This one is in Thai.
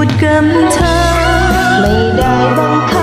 ูดกับเธอ ไม่ได้บังคับ